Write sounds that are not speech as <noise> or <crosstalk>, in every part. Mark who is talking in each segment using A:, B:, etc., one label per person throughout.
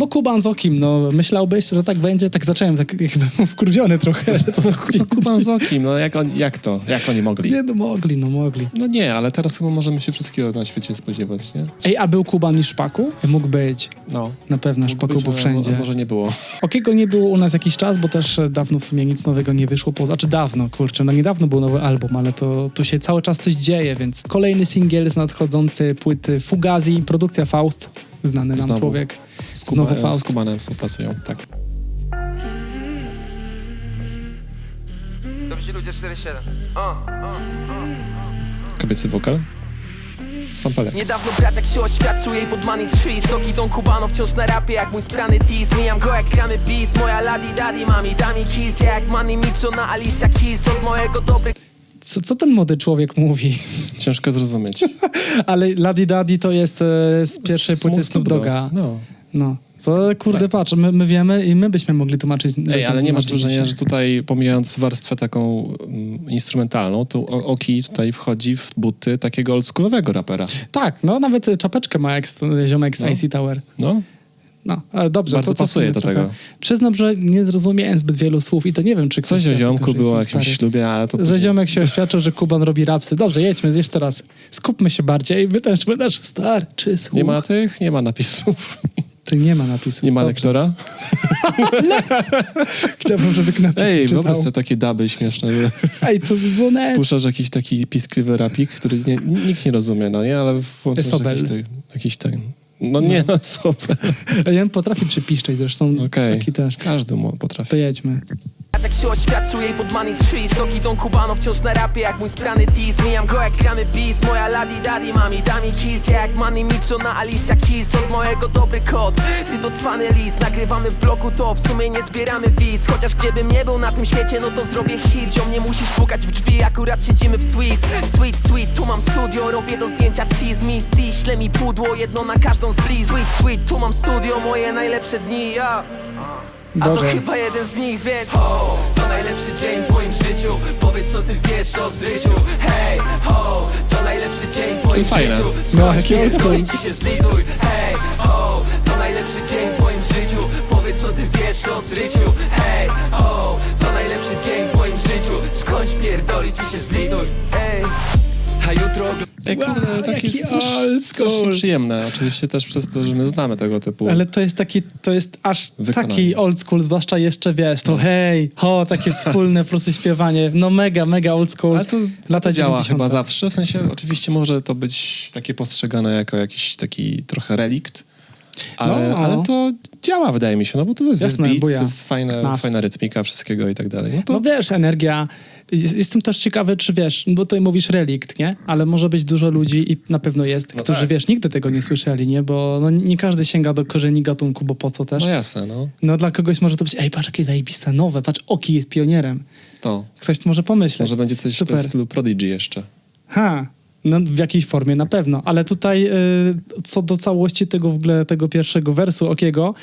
A: No Kuban z Okim, no myślałbyś, że tak będzie? Tak zacząłem, tak jakby <laughs> wkurwiony trochę. To
B: No Kuban z Okim, no jak, on, jak to? Jak oni mogli?
A: nie, no mogli, no mogli.
B: No nie, ale teraz chyba możemy się wszystkiego na świecie spodziewać, nie?
A: Ej, a był Kuban i Szpaku? Mógł być.
B: No.
A: Na pewno,
B: Mógł
A: Szpaku
B: być,
A: był wszędzie.
B: Może nie było.
A: Okiego nie było u nas jakiś czas, bo też e, dawno w sumie nic nowego nie wyszło. Poza, czy dawno, kurczę, no niedawno był nowy album, ale to tu się cały czas coś dzieje, więc kolejny singiel z nadchodzącej płyty Fugazi, produkcja Faust, znany nam
B: Znowu.
A: człowiek.
B: Z
A: Znowu
B: Kuba-
A: Faust.
B: Z Kubanem współpracują, tak.
C: Dobrzy ludzie 4-7. O, o.
B: Kobiecy wokal? Sample.
C: Niedawno braciak się oświadczył jej pod money tree Soki Don Cubano wciąż na rapie jak mój sprany tease Mijam go jak gramy bis Moja ladi daddy mami da mi kiss Ja jak Manny Micho na Alicia Keys Od mojego dobrych
A: Co, co ten młody człowiek mówi? <laughs>
B: Ciężko zrozumieć. <laughs>
A: Ale Ladi Daddy to jest e, z pierwszej płyty Snoop Dogga.
B: No.
A: No. Co, kurde, patrz, my, my wiemy i my byśmy mogli tłumaczyć.
B: Ej, ale nie masz wrażenia, że tutaj pomijając warstwę taką mm, instrumentalną, to Oki tutaj wchodzi w buty takiego oldschoolowego rapera.
A: Tak, no nawet czapeczkę ma jak s- ziomek z
B: No.
A: IC Tower.
B: No,
A: No, ale dobrze.
B: Bardzo
A: to,
B: pasuje do
A: trochę-
B: tego.
A: Przyznam, że nie zrozumiałem zbyt wielu słów i to nie wiem, czy
B: coś o ziomku było o jakimś
A: stary.
B: ślubie, ale to...
A: Że ziomek się oświadczył, że Kuban robi rapsy. Dobrze, jedźmy jeszcze raz. Skupmy się bardziej. Wy też, wy też starczy słów.
B: Nie ma tych, nie ma napisów, <laughs>
A: Ty nie ma napisów.
B: nie ma
A: Dobrze.
B: lektora. <laughs>
A: Chciałbym, żeby napisy
B: Ej,
A: czytał.
B: wyobraź sobie takie duby śmieszne,
A: Ej, to by było net.
B: puszczasz jakiś taki piskliwy rapik, który nie, nikt nie rozumie, no nie, ale włączasz jakiś, tak, jakiś ten... No nie, no super. <laughs>
A: A ja potrafi przypiszczeć, zresztą
B: Okej,
A: taki też.
B: każdy mu potrafi.
A: To jedźmy.
C: Jak się oświadczył jej pod money tree Soki Don Cubano wciąż na rapie jak mój sprany tease Mijam go jak gramy bis Moja ladi daddy mami da mi kiss. Ja jak Manny Micho na Alicia Keys. Od mojego dobry kod Ty to cwany list. Nagrywamy w bloku to w sumie nie zbieramy wiz. Chociaż gdybym nie był na tym świecie no to zrobię hit. Ziom nie musisz pukać w drzwi Akurat siedzimy w Swiss. Sweet, sweet Tu mam studio Robię do zdjęcia cheese. Mi Sti, śle mi pudło Jedno na każdą z bliz Sweet, sweet Tu mam studio Moje najlepsze dni ja. A to
A: Boże.
C: chyba jeden z nich, więc Ho, to najlepszy dzień w moim życiu. Powiedz co ty wiesz o zryciu. Hej, ho, to najlepszy dzień w moim
B: fajne.
C: życiu.
A: No,
C: Skończ
A: jaki old school.
C: pierdolić i się zlituj Hej, ho, to najlepszy dzień w moim życiu. Powiedz co ty wiesz o zryciu. Hej, ho, to najlepszy dzień w moim życiu. Skończ pierdolić i się zlituj Ej, a jutro
B: Ej, kurde,
A: Wow,
B: takie
A: jaki
B: strasznie,
A: old
B: strasznie
A: school.
B: przyjemne. Oczywiście też przez to, że my znamy tego typu.
A: Ale to jest taki, to jest aż
B: Wykonanie.
A: taki old school, zwłaszcza jeszcze wiesz, to hej, ho, takie wspólne po prostu śpiewanie. No mega, mega old school.
B: Ale to
A: Lata
B: działa
A: 90.
B: chyba zawsze. W sensie oczywiście może to być takie postrzegane jako jakiś taki trochę relikt. Ale,
A: No.
B: ale to działa, wydaje mi się, no bo to jest,
A: Jasne,
B: jest beat, to jest fajna, fajna rytmika wszystkiego i tak dalej. No to
A: No wiesz, energia. Jest- Jestem też ciekawy, czy wiesz, bo tutaj mówisz relikt, nie? Ale może być dużo ludzi i na pewno jest,
B: No
A: którzy
B: tak.
A: wiesz, nigdy tego nie słyszeli, nie? Bo no, nie każdy sięga do korzeni gatunku, bo po co też?
B: no jasne, no.
A: No dla kogoś może to być, ej, patrz, jakie zajebiste, nowe, patrz, Oki jest pionierem.
B: To.
A: Ktoś to może pomyśleć.
B: Może będzie coś w
A: Super.
B: tym stylu Prodigy jeszcze.
A: Ha, no w jakiejś formie na pewno, ale tutaj y, co do całości tego w ogóle, tego pierwszego wersu Okiego,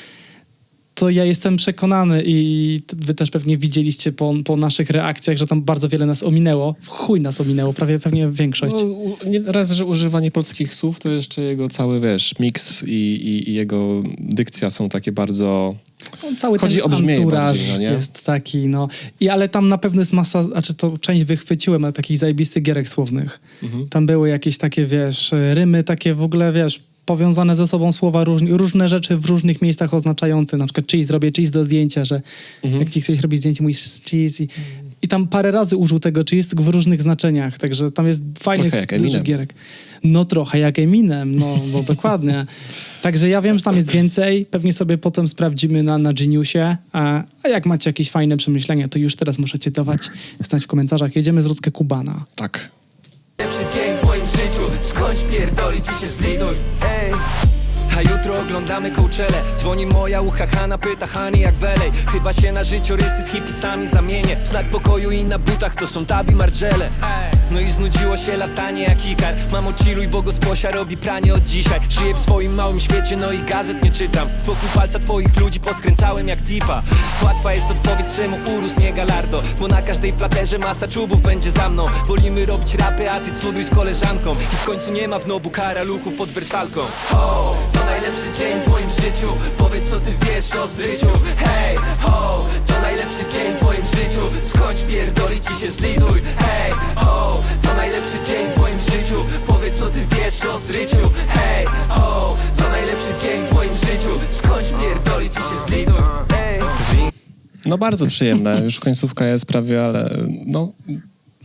A: to ja jestem przekonany i wy też pewnie widzieliście po, po naszych reakcjach, że tam bardzo wiele nas ominęło. W chuj nas ominęło, prawie pewnie większość.
B: No, u- nie, raz, że używanie polskich słów, to jeszcze jego cały, wiesz, miks i, i, i jego dykcja są takie bardzo...
A: No, cały
B: chodzi
A: ten
B: o brzmienie bardziej, no nie?
A: jest taki, no. I ale tam na pewno jest masa, znaczy to część wychwyciłem, ale takich zajebistych gierek słownych.
B: Mhm.
A: Tam były jakieś takie, wiesz, rymy takie w ogóle, wiesz, powiązane ze sobą słowa, róż, różne rzeczy w różnych miejscach oznaczające, na przykład cheese, robię cheese do zdjęcia, że
B: Mhm.
A: jak ci ktoś robi zdjęcie, mówisz cheese i, i tam parę razy użył tego cheese w różnych znaczeniach, także tam jest fajnych
B: Trochę jak
A: dużych
B: Eminem.
A: gierek. No trochę jak Eminem, no, no dokładnie. <laughs> Także ja wiem, że tam jest więcej, pewnie sobie potem sprawdzimy na, na Geniusie, a, a jak macie jakieś fajne przemyślenia, to już teraz możecie dawać znać w komentarzach. Jedziemy z Rudzkę Kubana.
B: Tak.
C: Skończ pierdolić i się zlituj Ej a jutro oglądamy kołczele Dzwoni moja uchachana, pyta Hani jak welej Chyba się na życiorysy z hipisami zamienię. Znak pokoju i na butach to są tabi margele No i znudziło się latanie jak ikar. Mamo chilluj, bo gosposia robi pranie od dzisiaj. Żyję w swoim małym świecie, no i gazet nie czytam. Wokół palca twoich ludzi poskręcałem jak tipa. Łatwa jest odpowiedź, czemu urósł nie galardo? Bo na każdej flaterze masa czubów będzie za mną. Wolimy robić rapy, a ty cuduj z koleżanką. I w końcu nie ma w nobu karaluchów pod wersalką. Ho, to najlepszy dzień w moim życiu. Powiedz co ty wiesz o życiu Hej, ho, to najlepszy dzień w moim życiu. Skądś pierdolić i się zliduj. Hej, ho, to najlepszy dzień w moim życiu. Powiedz co ty wiesz o życiu Hej, ho, to najlepszy dzień w moim życiu. Skądś pierdolić i się zliduj Hej,
B: No bardzo przyjemne, już końcówka jest prawie, ale no...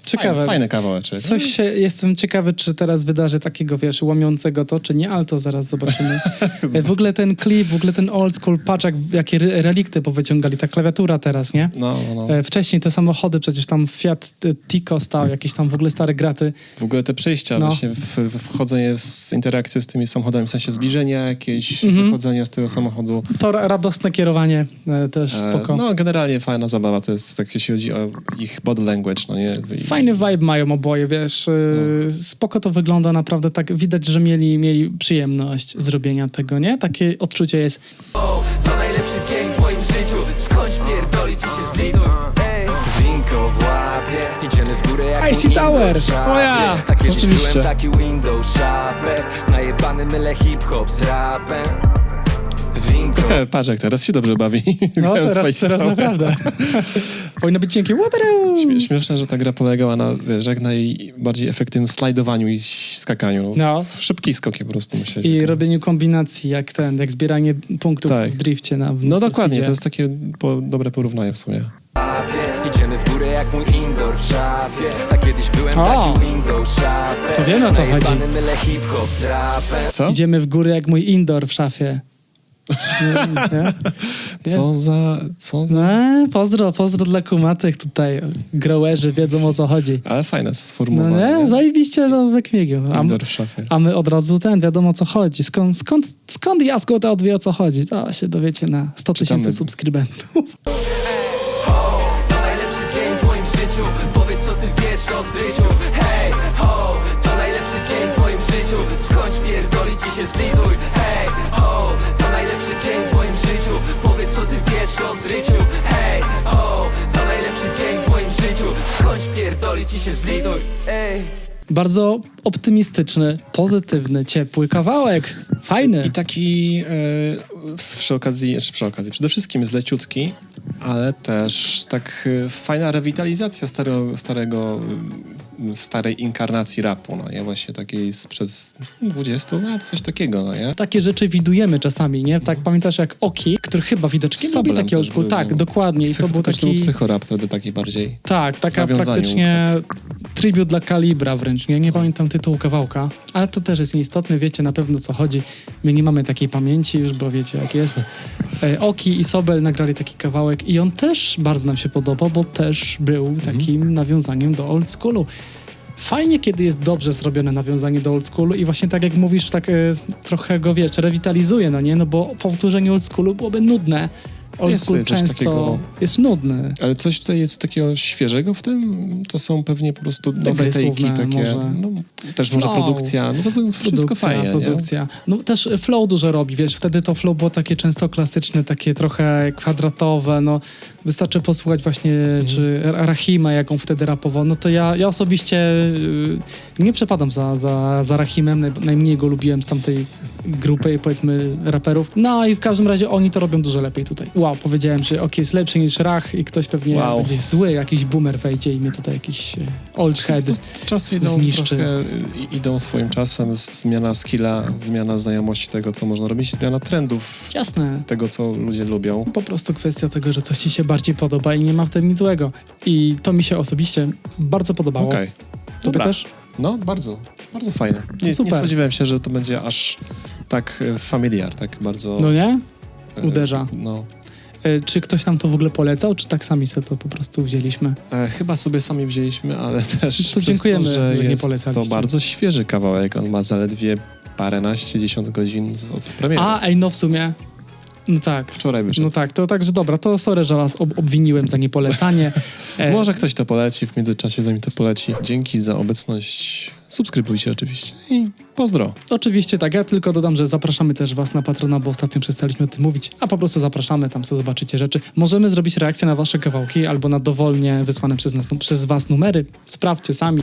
A: Ciekawe.
B: Fajny, fajny kawałeczek.
A: Coś się, jestem ciekawy, czy teraz wydarzy takiego, wiesz, łamiącego to, czy nie, ale to zaraz zobaczymy. <laughs> E, w ogóle ten klip, w ogóle ten old school paczek, jakie re- relikty powyciągali, ta klawiatura teraz, nie?
B: No, no.
A: E, Wcześniej te samochody, przecież tam Fiat e, Tico stał, jakieś tam w ogóle stare graty.
B: W ogóle te przejścia,
A: No.
B: właśnie w, w, wchodzenie z interakcje z tymi samochodami, w sensie zbliżenia jakieś,
A: Mhm.
B: wychodzenie z tego samochodu.
A: To ra- radosne kierowanie e, też
B: E,
A: spoko.
B: No, generalnie fajna zabawa, to jest tak, jeśli chodzi o ich body language, no nie? I-
A: Fajny vibe mają oboje, wiesz. e,
B: No.
A: Spoko to wygląda naprawdę tak. Widać, że mieli, mieli przyjemność zrobienia tego, nie? Takie odczucie jest.
C: ho, to najlepszy dzień w moim życiu Skądś pierdolić i się winko w łapie Idziemy w górę jak
A: IC
C: mój
A: Tower.
B: O ja,
C: A kiedyś
B: rzeczywiście.
C: byłem taki shopper Najebany mylę hip-hop z rapem
B: Patrz, jak teraz się dobrze bawi. <laughs>
A: No teraz, teraz naprawdę. <laughs> Powinno być dzięki. Wateroo!
B: Śmie- Śmieszne, że ta gra polegała na, wiesz, jak najbardziej efektywnym slajdowaniu i skakaniu.
A: No.
B: Szybki skoki po prostu myślę.
A: I robieniu kombinacji, jak ten, jak zbieranie punktów
B: Tak.
A: w drifcie. Na, w
B: No dokładnie, to jest takie po, dobre porównanie w sumie.
C: Idziemy w górę jak mój indoor w szafie A kiedyś byłem
A: O!
C: taki window shopper
A: To wiemy, o co chodzi.
B: Co?
A: Idziemy w górę jak mój indoor w szafie. Nie? <laughs> Nie?
B: Co za... Co za...
A: No, pozdro, pozdro dla kumatych tutaj. Growerzy wiedzą o co chodzi.
B: Ale fajne
A: No
B: sformułowanie.
A: nie, zajebiście no, we kniegu. A, a my od razu ten, wiadomo o co chodzi. Skąd, skąd, skąd Jasko to wie o co chodzi? To się dowiecie na 100 tysięcy subskrybentów.
C: Ho, <laughs> to najlepszy dzień w moim życiu Powiedz co ty wiesz o życiu Hej, ho, to najlepszy dzień w moim życiu Skądś pierdolić i się zliduj o Hej, ho, to najlepszy dzień w moim życiu Skądś pierdolić i się zliduj Ej
A: Bardzo optymistyczny, pozytywny, ciepły kawałek. Fajny.
B: I taki e, przy okazji, czy przy okazji, przede wszystkim jest leciutki, ale też tak e, fajna rewitalizacja starego, starego, starej inkarnacji rapu, no nie? Właśnie takiej sprzed 20 lat, coś takiego, no nie?
A: Takie rzeczy widujemy czasami, nie? Tak pamiętasz jak Oki, który chyba widocznie
B: Soblem
A: taki old school.
B: był,
A: Tak,
B: no.
A: dokładnie. I to był taki...
B: psychorap wtedy taki bardziej.
A: Tak, taka praktycznie tribut dla kalibra wręcz. Nie, nie pamiętam tytułu kawałka, ale to też jest nieistotne. Wiecie na pewno co chodzi. My nie mamy takiej pamięci już, bo wiecie jak jest. <laughs> E, Oki i Sobel nagrali taki kawałek i on też bardzo nam się podobał, bo też był takim nawiązaniem do old schoolu. Fajnie, kiedy jest dobrze zrobione nawiązanie do old schoolu i właśnie tak jak mówisz, tak e, trochę go, wiesz, rewitalizuje, no nie? No bo powtórzenie old schoolu byłoby nudne. Old
B: Jest
A: school często
B: takiego.
A: jest nudny.
B: Ale coś tutaj jest takiego świeżego w tym? To są pewnie po prostu nowe
A: słowne
B: takie. No, też może
A: Flow.
B: produkcja. No to, to wszystko
A: produkcja,
B: fajnie,
A: produkcja. No też flow dużo robi, wiesz, wtedy to flow było takie często klasyczne, takie trochę kwadratowe, no wystarczy posłuchać właśnie,
B: Mhm.
A: czy Ra- Rahima, jaką wtedy rapował, no to ja, ja osobiście y, nie przepadam za, za, za Rahimem, naj, najmniej go lubiłem z tamtej grupy, powiedzmy, raperów, no i w każdym razie oni to robią dużo lepiej tutaj. Wow, powiedziałem, że ok, jest lepszy niż Rach i ktoś pewnie
B: Wow.
A: będzie zły, jakiś boomer wejdzie i mnie tutaj jakiś y, old head
B: czasy idą
A: zniszczy.
B: trochę, idą swoim czasem, zmiana skilla, zmiana znajomości tego, co można robić, zmiana trendów,
A: Jasne.
B: tego, co ludzie lubią.
A: Po prostu kwestia tego, że coś ci się bardziej podoba i nie ma w tym nic złego. I to mi się osobiście bardzo podobało.
B: Okej.
A: Tobie
B: Dobra.
A: też?
B: No, bardzo, bardzo fajne. Nie, nie
A: Super.
B: spodziewałem się, że to będzie aż tak e, familiar, tak bardzo...
A: No nie?
B: e,
A: uderza.
B: No.
A: E, Czy ktoś nam to w ogóle polecał, czy tak sami sobie to po prostu wzięliśmy?
B: E, chyba sobie sami wzięliśmy, ale <laughs> też
A: To
B: przez
A: dziękujemy,
B: to, że
A: że nie
B: jest to
A: polecaliście.
B: bardzo świeży kawałek. On ma zaledwie paręnaście, dziesiąt godzin z- od premiery.
A: A, ej, no w sumie. No tak.
B: Wczoraj wyszedł.
A: No tak, to także dobra, to sorry, że was ob- obwiniłem za niepolecanie. <laughs> E,
B: Może ktoś to poleci w międzyczasie, zanim to poleci. Dzięki za obecność. Subskrybujcie oczywiście i pozdro.
A: Oczywiście tak, ja tylko dodam, że zapraszamy też was na Patrona, bo ostatnio przestaliśmy o tym mówić, a po prostu zapraszamy, tam sobie zobaczycie rzeczy. Możemy zrobić reakcję na wasze kawałki albo na dowolnie wysłane przez nas, przez was numery. Sprawdźcie sami.